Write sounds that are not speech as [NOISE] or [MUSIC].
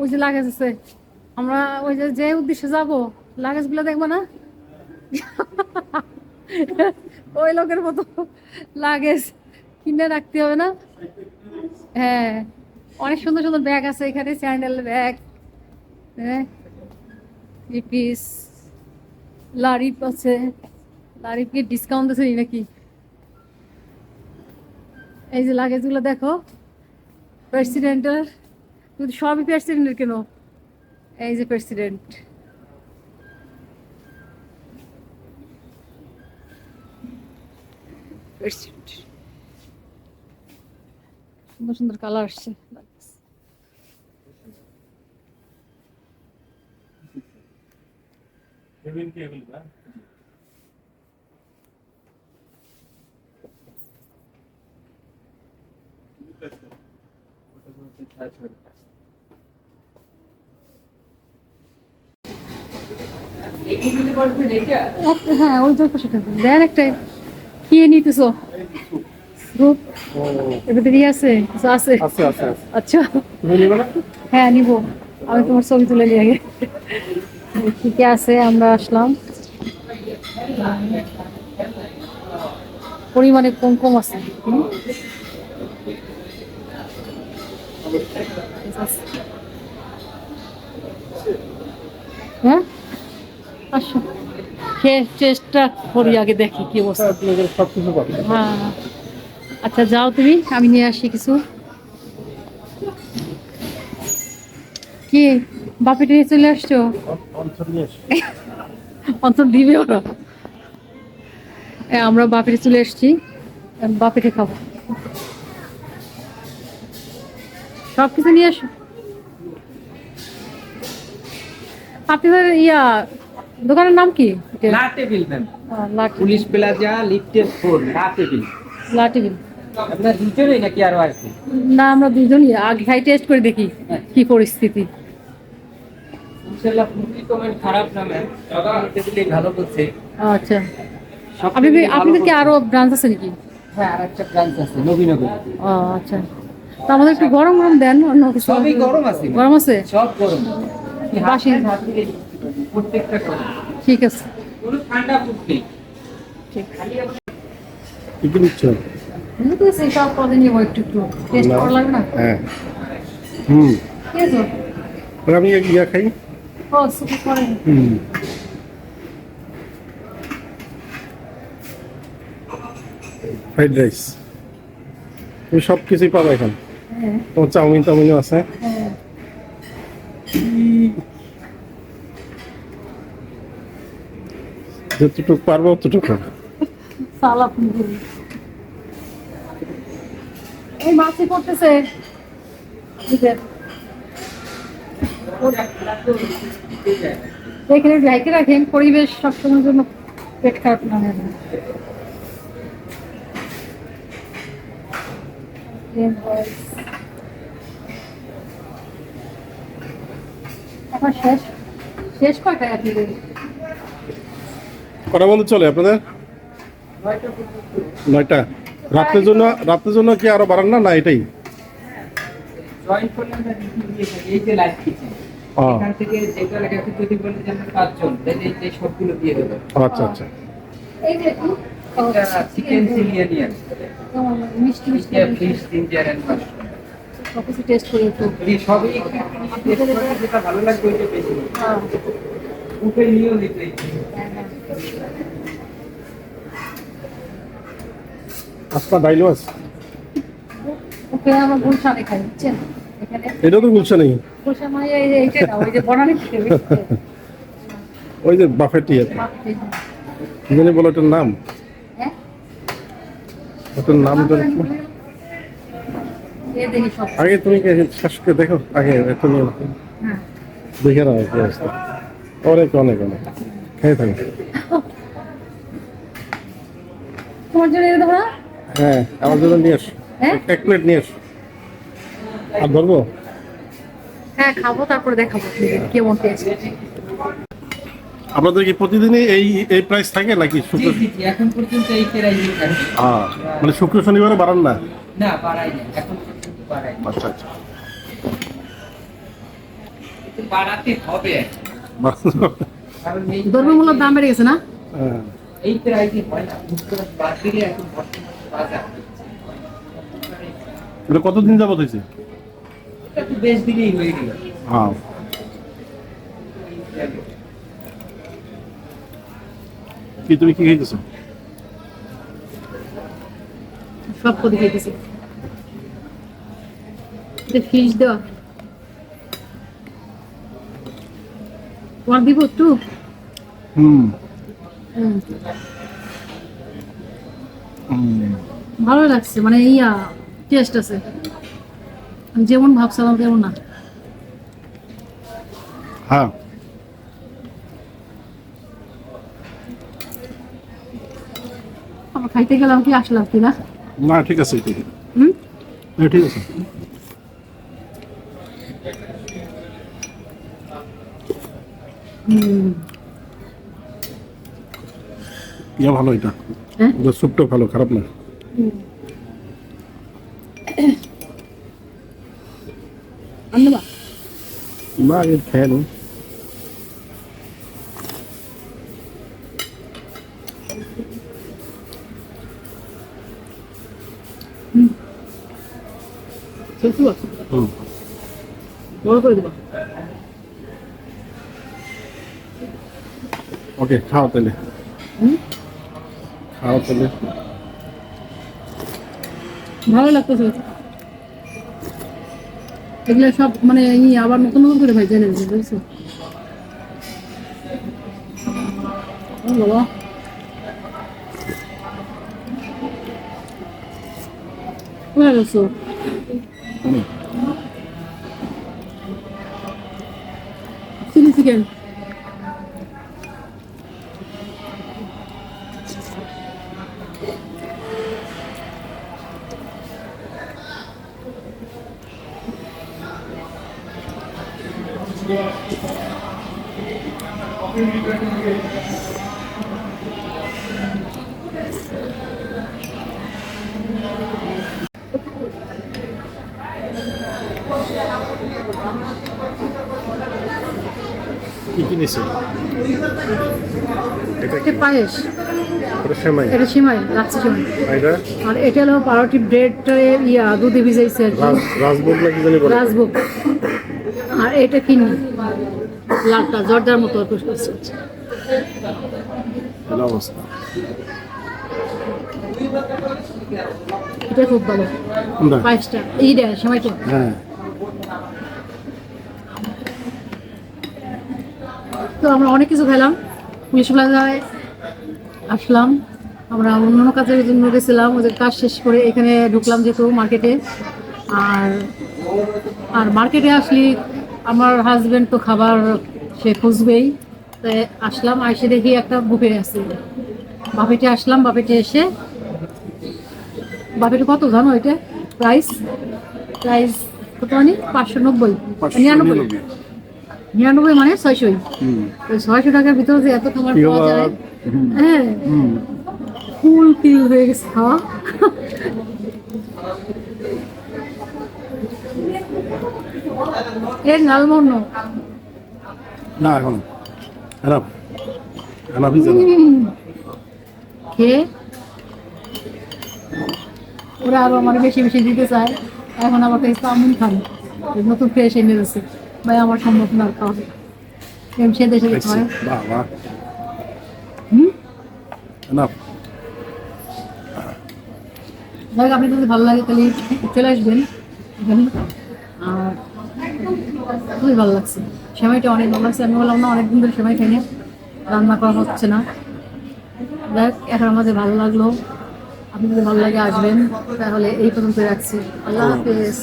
ওই যে লাগেজ আছে। আমরা ওই যে যে উদ্দেশ্যে যাব লাগেজগুলো দেখব না? [LAUGHS] ওই লোকের মতো লাগেজ কিনে রাখতে হবে না? হ্যাঁ অনেক সুন্দর সুন্দর ব্যাগ আছে এখানে, স্যান্ডেল ব্যাগ হ্যাঁ পিস লারিপ আছে। লারিপ কি ডিসকাউন্ট আছে নাকি? এই যে লাগেজগুলো দেখো প্রেসিডেন্টের কিন্তু সবই প্রেসিডেন্টের কেন এই যে প্রেসিডেন্ট প্রেসিডেন্ট সুন্দর সুন্দর কালার আসছে একটা- হ্যাঁ ওই তো পাশে দেন একটা কি নিতেছো। গ্রুপ এর ভিতরে ইয়ে আছে আছে? আছে আছে আছে। আচ্ছা। হ্যাঁ নিব। আমি তোমার ছবি তুলে নিয়ে আগে। কি কি আছে আমরা আসলাম। পরিমাণে কম কম আছে? হ্যাঁ? আসো খেয়ে চেষ্টা করি আগে দেখি কি অবস্থা। সব কিছু হ্যাঁ। আচ্ছা যাও তুমি আমি নিয়ে আসি কিছু। কি বাপিটা নিয়ে চলে আসছো। অন্তর দিবে ওরা। আমরা বাপিতে চলে এসেছি বাপিতে খাব। সব কিছু নিয়ে আসো। আপনাদের ইয়া দোকানের নাম কি? La Table ma'am. Police plaza লিফটের ফোর লা টেবিল। লাটি আপনার দুজনেই নাকি আরও আসবে না আমরা দুজনই। আগে খাই টেস্ট করে দেখি কি পরিস্থিতি। ইনশাআল্লাহ খুবই কমেন্ট খারাপ না ম্যাম। টেবিলে ভালো করছে। আচ্ছা। আপনি আপনাদের কি। আরও ব্রাঞ্চ আছে নাকি? হ্যাঁ আর একটা ব্রাঞ্চ আছে নবীনগর। ও আচ্ছা। তো আমাদের একটু গরম গরম দেন অন্য কিছু সবই গরম আছে। গরম আছে? সব গরম। বাসি। প্রত্যেকটা ঠিক আছে। কোনো ঠান্ডা ফুড নেই। ঠিক কি কি নিচ্ছ? নিতেছি সব পদে নিবো একটু একটু। টেস্ট করা লাগবে না? হ্যাঁ। হুম। কি আছে। আমি ইয়া খাই। ও সুপ করে হুম। Fried rice. তুমি সব কিছুই পাবে এখন। হ্যাঁ। তোমার চাউমিন টাউমিনও আছে যতটুকু পারব ততটুকু এই মাছি করতেছে। বুঝলেন? এখানে রাখেন, পরিবেশ সবসময়ের জন্য পেট খারাপ না হয়। শেষ। শেষ কয়টায় আপনি? কটা বন্ধু চলে আপনাদের? নয়টা। রাত্রের জন্য রাত্রের জন্য কি আরও বাড়ান না? না এটাই। আচ্ছা আচ্ছা। এই যে চিকেন সিলিয়ানিয়ান মিষ্টি মিষ্টি ফিশ জিঞ্জার এন্ড মাশরুম সব কিছু টেস্ট করে সবই যেটা ভালো লাগবে ওইটা বেশি। হ্যাঁ। নিয়েও নিতে আপনার ডাইলো আছে। ওকে আমরা গুলশানে খাই বুঝছেন? এখানে এটা তো গুলশান মানে এই যে এইটা না ওই যে বনানি ওই যে বাফেটি আছে কি জানি বলো ওটার নাম। হ্যাঁ? ওটার নাম জানি। সব। আগে তুমি দেখো আগে নিয়ে হ্যাঁ। দেখে নাও কি অবস্থা। অনেক অনেক অনেক। খেয়ে থাকো তোমার জন্য এটা না হ্যাঁ আমার জন্য নিয়ে এসো হ্যাঁ? এক প্লেট নিয়ে এসো আর ধরবো? হ্যাঁ খাব তারপরে দেখাবো। কেমন টেস্ট আপনাদের কি প্রতিদিনই এই এই প্রাইস থাকে নাকি শুক্র এখন পর্যন্ত এই প্রাইসই থাকে হ্যাঁ মানে শুক্র শনিবারে বাড়ান না? না বাড়াই না এখন পর্যন্ত বাড়াই। আচ্ছা আচ্ছা। বাড়াতে হবে। দ্রব্যমূল্যের দাম বেড়ে গেছে না? হ্যাঁ। এই প্রাইসে হয় না? বাদ দিলে এখন বাজার এটা কতদিন যাবত হয়েছে? এটা তো বেশ দিনেই হয়ে গেল। হ্যাঁ। কি তুমি কি খাইতেছো? সব এটা ফিস দেওয়া। তোমার দিব একটু হুম ভালো লাগছে মানে ইয়া টেস্ট আছে। যেমন ভাবছিলাম তেমন না। হ্যাঁ। আমরা খাইতে গেলাম কি আসলাম কি না? না ঠিক আছে ঠিক আছে। হুম? ঠিক আছে। ইয়া ভালো এটা। হ্যাঁ ওটা স্যুপটা ভালো খারাপ না। আনবা। না এর খেয়ে নি। সত্যি বল হুম। বড় করে দেবা। ওকে খাও তাহলে। খাও তাহলে। ভালো লাগতেছে। এগুলো সব মানে ই আবার নতুন নতুন করে ভাই জেনে গেছে বুঝছ বাবা। কোথায় গেছো। Chilli chicken. কি এটা এটা পায়েস। এটা সেমাই। এটা সিমাই রাখছি সিমাই। আর এটা আর এটা হলো পাউরুটি ব্রেডটা ইয়া দুধে ভিজাইছে আর রাজভোগ না জানি বলে? রাজভোগ। আর এটা কিনি লালটা জর্দার মতো এটা খুব ভালো। কোনটা পায়েসটা এইটা সময়টা হ্যাঁ। তো আমরা অনেক কিছু খেলাম। পুলিশ প্লাজায় আসলাম। আমরা অন্য কাজের জন্য গেছিলাম। ওদের কাজ শেষ করে এখানে ঢুকলাম যেহেতু মার্কেটে আর আর মার্কেটে আসলে আমার হাজবেন্ড তো খাবার সে খুঁজবেই। তাই আসলাম আইসে দেখি একটা বুফে আছে। বাফেটে আসলাম বাফেটে এসে বাফেটে কত জানো এটা? প্রাইস প্রাইস কত মানে পাঁচশো নব্বই। নিরানব্বই। নিরানব্বই। মানে ছয়শোই। ওই ছয়শো টাকার ভিতরে যে এত খাবার কি পাওয়া যায় হ্যাঁ। ফুল ফিল হয়ে গেছে খাওয়া। এর লালমোহন না এখন এনাফই জানা খেয়ে ওরা আরও আমার বেশি বেশি দিতে চায়। এখন আবার তাই চাউমিন খান নতুন ফ্রেশ এনে দিচ্ছে ভাই আমার সম্ভব না খাওয়া। এম সে দেশে হুম? এনাফ যাই আপনি যদি ভালো লাগে তাহলে চলে আসবেন। আর খুবই ভালো লাগছে। সেমাইটা অনেক ভালো লাগছে। আমি বললাম না অনেকদিন ধরে সেমাই খাই না রান্না করা হচ্ছে না। দেখ এখন আমাদের ভালো লাগল। আপনি যদি ভালো লাগে আসবেন তাহলে এই পর্যন্ত রাখছি। আল্লাহ হাফেজ।